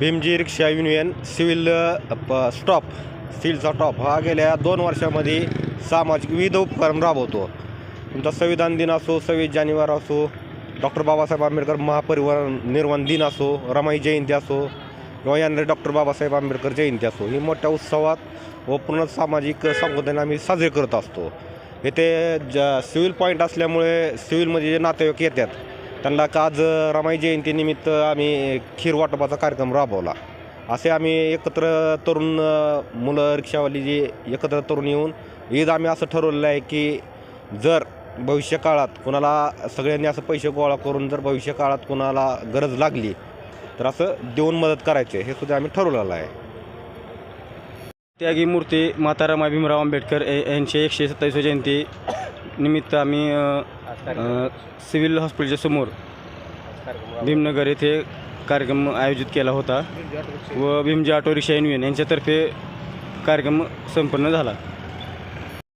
भीमजी रिक्षा union civil प- stop स्टीलचा top हा गेल्या दोन वर्षामध्ये सामाजिक विविध उपक्रम राबवतो. तुमचा संविधान दिन असो सव्वीस जानेवारी असो डॉक्टर बाबासाहेब आंबेडकर महापरिवहन निर्माण दिन असो रमाई जयंती असो किंवा येणारे डॉक्टर बाबासाहेब आंबेडकर जयंती असो ही मोठ्या उत्सवात व पूर्ण सामाजिक संबोधन आम्ही साजरे करत असतो. येथे ज सिव्हिल पॉईंट असल्यामुळे सिव्हिलमध्ये जे नातेवाईक येतात त्यांना का आज रमाई जयंतीनिमित्त आम्ही खीर वाटपाचा कार्यक्रम राबवला. असे आम्ही एकत्र तरुण मुलं रिक्षावाली जी एकत्र तरुण येऊन ईद आम्ही असं ठरवलेलं आहे की जर भविष्य काळात कुणाला सगळ्यांनी असं पैसे गोळा करून जर भविष्य काळात कुणाला गरज लागली तर असं देऊन मदत करायचे हे सुद्धा आम्ही ठरवलेलं आहे. त्यागी मूर्ती माता रमाई भीमराव आंबेडकर यांची एकशे सत्तावीस जयंती निमित्त आम्ही सिव्हिल हॉस्पिटलच्या समोर भीमनगर येथे कार्यक्रम आयोजित केला होता व भीमजी ऑटो रिक्षा युनियन यांच्यातर्फे कार्यक्रम संपन्न झाला.